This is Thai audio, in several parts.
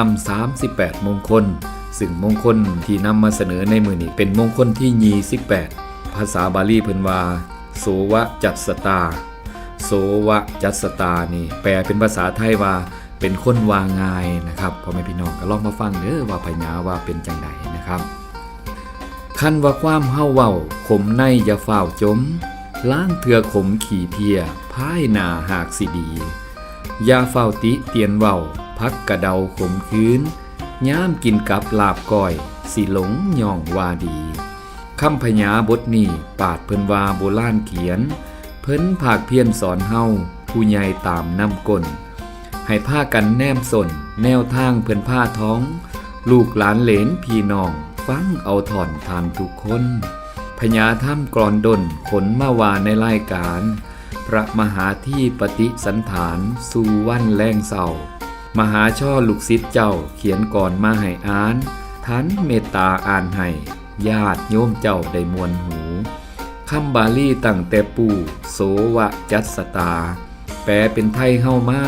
รม 38 มงคล ซึ่งมงคลที่นำมาเสนอในมือนี้เป็นมงคลที่28ภาษาบาลีเพิ่นว่าโสวะจัตสตา โสวะจัตสตานี่ แปลเป็นภาษาไทยว่าเป็นคนวางงายนะครับพ่อแม่พี่น้องก็ลองมาฟังเด้อว่าพญาว่าเป็นจังไดนะครับคันว่าความเฮาเว้าขมในอย่าฝ้าจม ล้างเถือขมขี่เพีย พายนาหากสิดี อย่าเฝ้าติเตียนเว้า พักกระเดาขมคืนย่ามกินกับลาบก้อย สิหลงย่องว่าดีคำพญาบทนี้ปาดเพิ่นว่าโบราณเขียน เพิ่นภาคเพียนสอนเฮาผู้ใหญ่ตามนำกลให้ผ้ากันแนมสน แนวทางเพิ่นผ้าท้อง ลูกหลานเหลนพี่น้อง ฟังเอาถอนทานทุกคนพญาถ้ำกรอนดนขนมาวาในรายการ พระมหาที่ปฏิสันฐานสู่วันแรงเศร้า มหาช่อลูกศิษย์เจ้าเขียนก่อนมาให้อ่านทันเมตตาอ่านให้ญาติโยมเจ้าได้มวลหูคำบาลีตั้งแต่ปู่โสวะจัตสตา แปลเป็นไทยเฮามา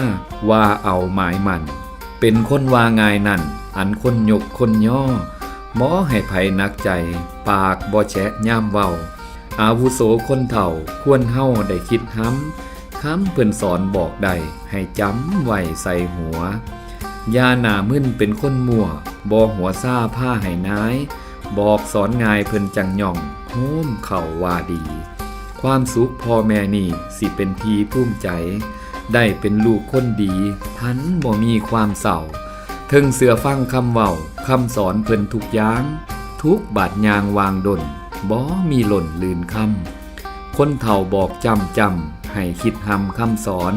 ว่าเอาหมายมัน เป็นคนว่าง่ายนั่น อันคนหยกคนย่อ หมอให้ไผนักใจ ปากบ่แฉะย่ามเว้าอาวุโสคนเฒ่าควรเฮาได้คิดห้ำ คำเพิ่นสอนบอกได้ให้จำไว้ใส่หัวยาหนามึนเป็นคนมั่วบอหัวซาผ้าให้นาย บอกสอนงายเพิ่นจังย่องโฮมเข่าว่าดี ความสุขพ่อแม่นี่สิเป็นทีภูมิใจ ได้เป็นลูกคนดี ทันบ่มีความเศร้าเทิงเสือฟังคำเว้าคำสอนเพิ่นทุกอย่าง ทุกบาดยางวางดนบ่มีหล่นลืนคำคนเฒ่าบอกจำจำ ให้คิดหำคำสอน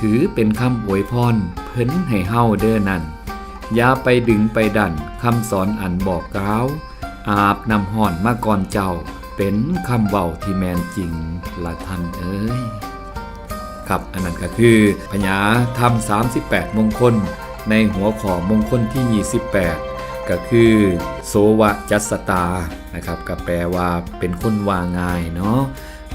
ถือเป็นคำอวยพรเพิ่นให้เฮาเด้อนั่นอย่าไปดึงไปดันคำสอนอันบอกกล่าว อาบนำห่อนมาก่อนเจ้า เป็นคำเว้าที่แมนจริงละท่านเอ้ยครับอันนั้นก็คือพญาธรรม 38 มงคล ในหัวข้อมงคลที่ 28 ก็คือโสวะจัสตานะครับก็แปลว่าเป็นคนวางง่ายเนาะ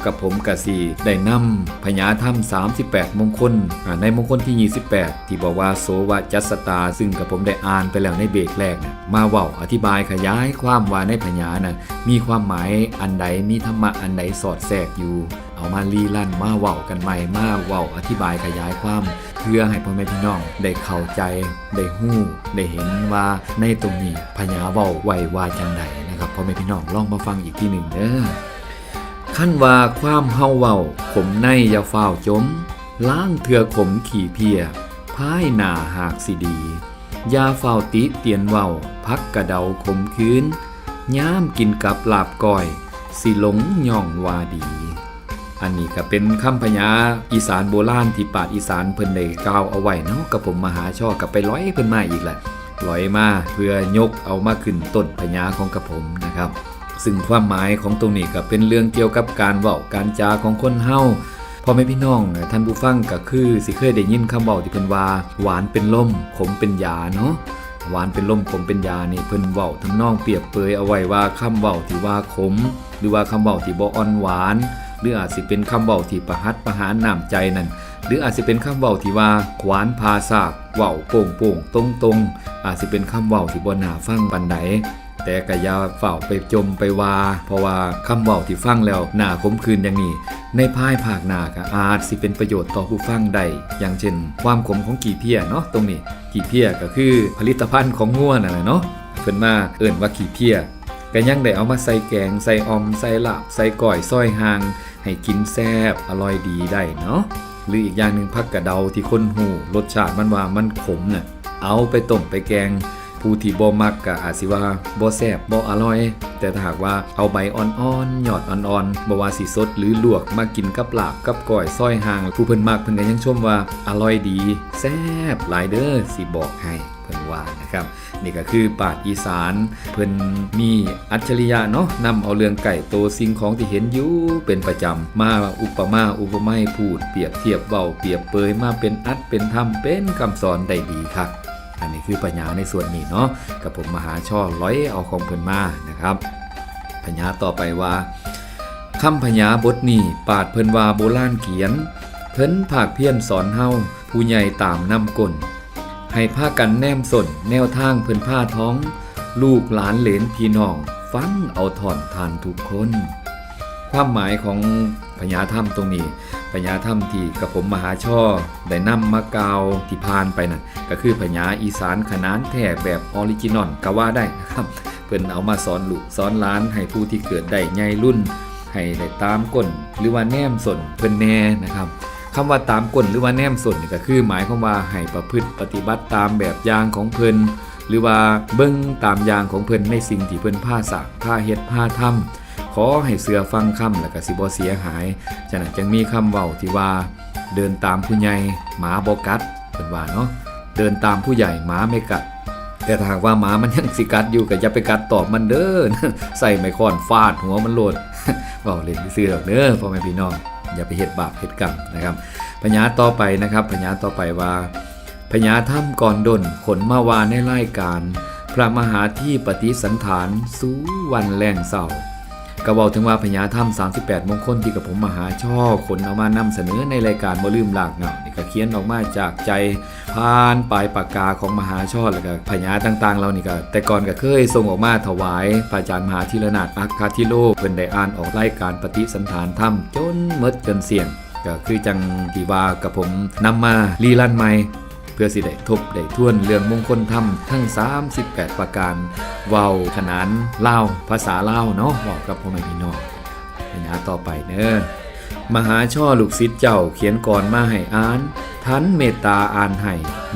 กับผมกสีได้นำพญาธรรม38 มงคล ในมงคลที่ 28 ที่บอกว่าโสวะจัสตา ซึ่งกับผมได้อ่านไปแล้วในเบรกแรกนะมาเว้าอธิบายขยายความว่าในพญานะมีความหมายอันใดมีธรรมะอันใดสอดแทรกอยู่ เอามารีลั่นมาเว้ากันใหม่มาเว้าอธิบายขยายความเพื่อให้พ่อแม่พี่น้องได้เข้าใจ ได้หู้ ได้เห็นว่าในตรงนี้พญาเว้าไว้ว่าจังใดนะครับพ่อแม่พี่น้องลองมาฟังอีกทีหนึ่งเด้อ ขั้นว่าความเฮาเว้าขมในอย่าฝ้าจม ล้างเถื่อขมขี่เพียพายหนาหากสิดียาเฝ้าติเตียนเว้าพักกระเดาขมคืนย่ามกินกับลาบก้อย สิหลงย่องว่าดี อันนี้ก็เป็นคำพญาอีสานโบราณที่ปาดอีสานเพิ่นได้กล่าวเอาไว้เนาะกับผมมหาช่อกับไปร้อยเพิ่นมาอีกแหละร้อยมาเพื่อยกเอามาขึ้นต้นพญาของกับผมนะครับ ซึ่งความหมายของตรงนี้ก็เป็นเรื่องเกี่ยวกับการเว้าการจาของคนเฮาพ่อแม่พี่น้องท่านผู้ฟังก็คือสิเคยได้ยินคำเว้าที่เพิ่นว่าหวานเป็นลมขมเป็นยาเนาะหวานเป็นลมขมเป็นยานี่เพิ่นเว้าทำนองเปรียบเปยเอาไว้ว่าคำเว้าที่ว่าขม หรือว่าคำเว้าที่บ่อ่อนหวาน หรืออาจสิเป็นคำเว้าที่ประหัตประหารน้ำใจนั่นหรืออาจสิเป็นคำเว้าที่ว่าขวานพาซากเว้าโป่งโป่งตรงตรงๆอาจสิเป็นคำเว้าที่บ่น่าฟังปานใด แต่ก็อย่าเฝ้าไปจมไปว่า เพราะว่าคำเว้าที่ฟังแล้วหน่าขมคืนอย่างนี้ ในภายภาคหน้าก็อาจสิเป็นประโยชน์ต่อผู้ฟังได้อย่างเช่น ความขมของกี่เพียเนาะตรงนี้กี่เพียก็คือผลิตภัณฑ์ของงัวนั่นแหละเนาะเพิ่นมาเอิ่นว่ากี่เพียก็ยังได้เอามาใส่แกงใส่อมใส่ลาบใส่ก้อยซอยหาง ให้กินแซ่บอร่อยดีได้เนาะหรืออีกอย่างหนึ่งผักกระเดาที่คนหูรสชาติมันว่ามันขมน่ะเอาไปต้มไปแกง ผู้ที่บ่มักก็อาจสิว่าบ่แซ่บบ่อร่อย แต่ถ้าหากว่าเอาใบอ่อนๆหยอดอ่อนๆบ่ว่าสิสดหรือลวกมากินกับลาบกับก้อยซอยหาง ผู้เพิ่นมักเพิ่นก็ยังชมว่าอร่อยดีแซ่บหลายเด้อสิบอกให้เพิ่นว่านะครับนี่ก็คือปาดอีสาน เพิ่นมีอัจฉริยะเนาะนำเอาเรื่องไก่โตสิ่งของที่เห็นอยู่เป็นประจำมาอุปมาอุปไมยพูดเปรียบเทียบเบาเปรียบเปยมาเป็นอัดเป็นธรรมเป็นคำสอนได้ดีครับ อันนี้คือปัญญาในส่วนนี้เนาะกับผมมหาช่อร้อยเอาของเพิ่นมานะครับปัญญาต่อไปว่าคำพญาบทนี้ปาดเพิ่นว่าโบราณเขียน เพิ่นภาคเพียนสอนเฮาผู้ใหญ่ตามนำกลให้พากันแนมสนแนวทางเพิ่นผ้าท้อง ลูกหลานเหลนพี่น้อง ฟังเอาถอนทานทุกคน ความหมายของพญาถ้ำตรงนี้ พญาถ้ำที่กับผมมหาช่อได้นำมากาวที่พานไปนั่นก็คือพญาอีสานขนานแท้แบบออริจินอลก็ว่าได้นะครับเพิ่นเอามาสอนลูกสอนล้านให้ผู้ที่เกิดได้ใหญ่รุ่น ให้ได้ตามก้นหรือว่าแนมสนเพิ่นแน่นะครับคำว่าตามก้นหรือว่าแนมสนนี่ก็คือหมายความว่าให้ประพฤติปฏิบัติตามแบบอย่างของเพิ่นหรือว่าเบิ่งตามอย่างของเพิ่นในสิ่งที่เพิ่นพาสร้างพาเฮ็ดพาทำ ขอให้เสือฟังคำแล้วก็สิบ่เสียหายฉะนั้นจึงมีคำเว้าที่ว่า เดินตามผู้ใหญ่หมาบ่กัดเพิ่นว่าเนาะเดินตามผู้ใหญ่หมาไม่กัด แต่ถ้าหากว่าหมามันยังสิกัดอยู่ก็อย่าไปกัดตอบมันเด้อใส่ไม้ค้อนฟาดหัวมันโลดเว้าเล่นซื่อดอกเด้อพ่อแม่พี่น้องอย่าไปเฮ็ดบาปเฮ็ดกรรมนะครับพญาต่อไปนะครับพญาต่อไปว่าพญาถ้ำก่อนดนขนมาวาในรายการ พระมหาที่ปฏิสันฐานสู่วันแรงเศร้า ก็บอกถึงว่าพญาถ้ำ38มงคลที่กับผมมหาช่อขนเอามานำเสนอในรายการบ่ลืมหลากเงานี่ก็เขียนออกมาจากใจผ่านปลายปากกาของมหาช่อแล้วก็พญาต่างๆเรานี่ก็แต่ก่อนก็เคยส่งออกมาถวายพระอาจารย์มหาธีรนาถอัคคาธิโลเพิ่นได้อ่านออกรายการปฏิสันฐานถ้ำจนหมดจนเสี่ยงก็คือจังที่ว่ากับผมนำมารีลันใหม่ เพื่อสิได้ทบได้ท่วนเรื่องมงคลธรรมทั้ง 38 ประการเว้าขนานเล่าภาษาเล่าเนาะบอกกับพ่อแม่พี่น้องปัญญาต่อไปเนอะมหาช่อลูกศิษย์เจ้าเขียนก่อนมาให้อ่าน ทันเมตตาอ่านให้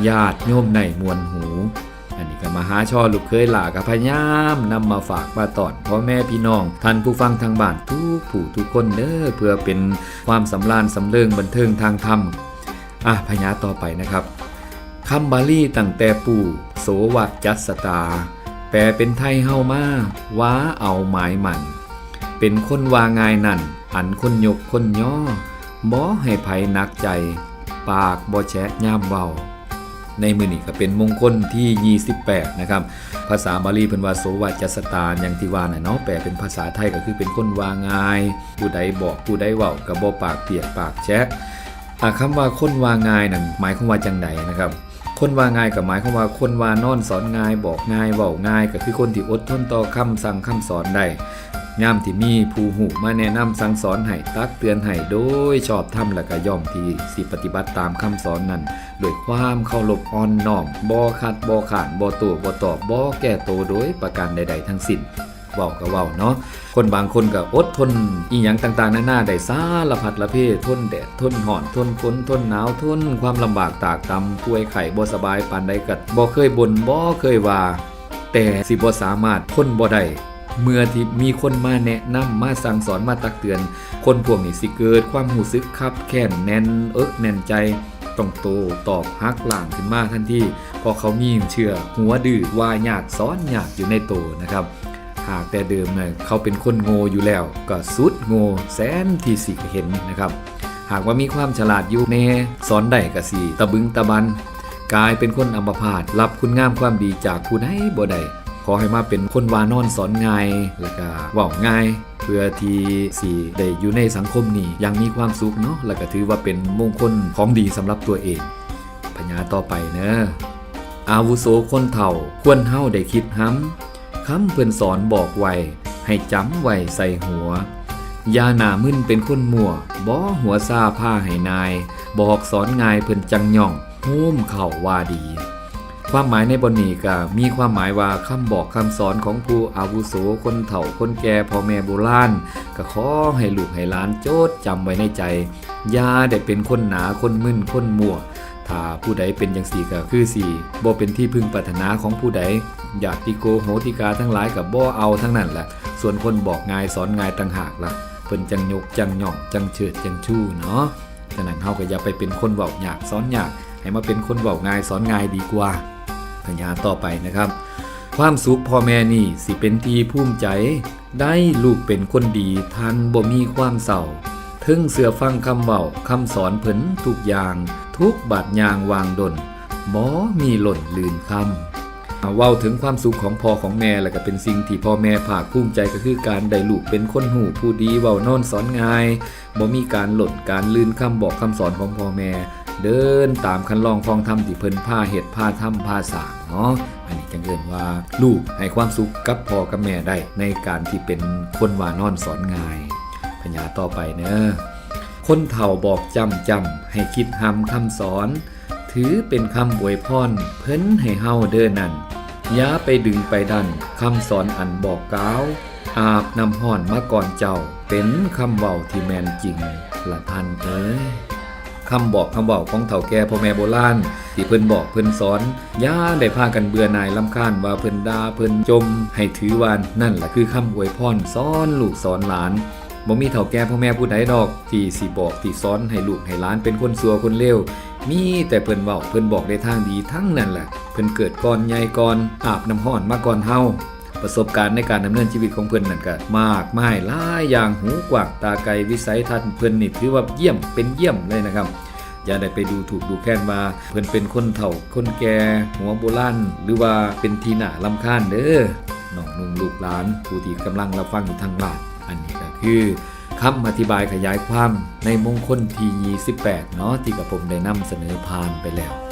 ญาติโยมในมวลหู อันนี้ก็มหาช่อลูกเคยหลากับพยายามนำมาฝากมาตอนพ่อแม่พี่น้องท่านผู้ฟังทางบ้านทุกผู้ทุกคนเด้อเพื่อเป็นความสำราญสำเริงบันเทิงทางธรรมอะพญาต่อไปนะครับ คำบาลีตั้งแต่ปู่โสวะจัสตา แปลเป็นไทยเฮามาว้าเอาหมายมันเป็นคนวางายนั่น อันคนยกคนย่อบ่ให้ไผนักใจ ปากบ่แชะย่ามเว้าในมือนี้ก็เป็นมงคลที่ 28 นะครับ ภาษาบาลีเพิ่นว่าโสวะจัสตาอย่างที่ว่าน่ะเนาะแปลเป็นภาษาไทยก็คือเป็นคนวางาย ผู้ใดบอกผู้ใดเว้าก็บ่ปากเปียกปากแชะอ่าคำว่าคนวางายนั่นหมายความว่าจังใดนะครับ คนว่าง่ายกับหมายความว่าคนว่านอนสอนง่ายบอกง่ายเว้าง่าย ก็คือคนที่อดทนต่อคำสั่งคำสอนได้ยามที่มีผู้หูมาแนะนำสั่งสอนให้ตักเตือนให้โดยชอบธรรมและก็ย่อมที่สิปฏิบัติตามคำสอนนั้นด้วยความเคารพอ่อนน้อมบ่ขัดบ่ขานบ่ตัวบ่ตอบบ่แก้โตโดยประการใด ๆ ทั้งสิ้น เว้าก็เว้าเนาะคนบางคนก็อดทนอีหยังต่างๆนานาได้สารพัดละเพทนแดดทนหอนทนฝนทนหนาวทนความลำบากตากตำป่วยไข้บ่สบายปานใดก็บ่เคยบ่นบ่เคยว่า แต่สิบ่สามารถทนบ่ได้เมื่อที่มีคนมาแนะนำมาสั่งสอนมาตักเตือน คนพวกนี้สิเกิดความรู้สึกคับแค้นแน่นเอิกแน่นใจต้องโตตอบฮักหล่างขึ้นมาทันทีเพราะเขามีเชื่อหัวดื้อว่าญาติซ้อนญาติอยู่ในโตนะครับ หากแต่เดิมเนี่ยเขาเป็นคนโง่อยู่แล้ว ก็สุดโง่แสนที่สิเห็นนะครับ หากว่ามีความฉลาดอยู่แน่สอนได้ก็สิตะบึงตะบัน กลายเป็นคนอัมพาตรับคุณงามความดีจากผู้ใดบ่ใดขอให้มาเป็นคนวานอนสอนง่ายแล้วก็ว้าง่าย เพื่อที่สิได้อยู่ในสังคมนี้ยังมีความสุขเนาะแล้วก็ถือว่าเป็นมงคลของดีสำหรับตัวเองปัญญาต่อไปเนอะอาวุโสคนเฒ่าควรเฮาได้คิดห้ำ คำเพิ่นสอนบอกไว้ ให้จำไว้ใส่หัวยาหนามึนเป็นคนมัวบ่หัวซาผ้าให้นาย บอกสอนงายเพิ่นจังย่องโฮมเข่าว่าดี ความหมายในบทนี้ก็มีความหมายว่าคำบอกคำสอนของผู้อาวุโสคนเฒ่าคนแก่พ่อแม่โบราณก็ขอให้ลูกให้หลานโจดจำไว้ในใจยาได้เป็นคนหนาคนมึนคนมัว ถ้าผู้ใดเป็นอย่างสี่ก็คือสี่บ่เป็นที่พึงปรารถนาของผู้ใดอยากติโกโหติกาทั้งหลายกับบ่เอาทั้งนั้นแหละส่วนคนบอกงายสอนงายต่างหากละ่ะเพิ่นจังยกจังหย่องจังเฉิดจังชู้เนาะฉะนั้นเฮาก็อย่าไปเป็นคนเว้าหยากสอนหยาก ให้มาเป็นคนเว้างายสอนง่ายดีกว่าพยาต่อไปนะครับ ความสุขพ่อแม่นี่สิเป็นทีภูมิใจ ได้ลูกเป็นคนดีทันบ่มีความเศร้าถึงเสือฟังคำเว้าคำสอนเพิ่นทุกอย่าง ทุกบาดยางวางดนบ่มีหล่นลืนคำเอาเว้าถึงความสุขของพ่อของแม่แล้วก็เป็นสิ่งที่พ่อแม่ภาคภูมิใจก็คือการได้ลูกเป็นคนหูผู้ดีเว้านอนสอนง่ายบ่มีการหล่นการลืนคำบอกคำสอนของพ่อแม่ เดินตามคันลองคองธรรมที่เพิ่นผ้าเห็ดผ้าถ้ำผ้าสางเนาะอันนี้จังเอินว่าลูกให้ความสุขกับพ่อกับแม่ได้ในการที่เป็นคนว่านอนสอนง่ายพญาต่อไปเนอะ คนเฒ่าบอกจำจำให้คิดหำคำสอน ถือเป็นคำอวยพรเพิ่นให้เฮาเด้อนั่นอย่าไปดึงไปดันคำสอนอันบอกกล่าว อาบนำห่อนมาก่อนเจ้า เป็นคำเว้าที่แมนจริงละท่านเอ้ยคำบอกคำเว้าของเฒ่าแก่พ่อแม่โบราณที่เพิ่นบอกเพิ่นสอนย่าได้พากันเบื่อหน่ายลำคาญว่าเพิ่นดาเพิ่นจม ให้ถือว่านั่นแหละคือคำอวยพรสอนลูกสอนหลาน บ่มีเฒ่าแก่พ่อแม่ผู้ใดดอก ที่สิบอกที่สอนให้ลูกให้หลานเป็นคนสัวคนเลวมีแต่เพิ่นเว้าเพิ่นบอกในทางดีทั้งนั้นแหละเพิ่นเกิดก่อนใหญ่ก่อนอาบน้ำห้อนมาก่อนเฮาประสบการณ์ในการดำเนินชีวิตของเพิ่นนั่นก็มากมายหลายอย่างหูกว้างตาไกลวิสัยทัศน์เพิ่นนี่ถือว่าเยี่ยมเป็นเยี่ยมเลยนะครับอย่าได้ไปดูถูกดูแคลนว่าเพิ่นเป็นคนเฒ่าคนแก่หัวโบราณหรือว่าเป็นทีหน้าลำคาญเด้อน้องนุ่งลูกหลานผู้ที่กำลังรับฟังอยู่ทางบ้าน คือคำอธิบายขยายความในมงคลที่28เนาะที่กับผมได้นำเสนอผ่านไปแล้ว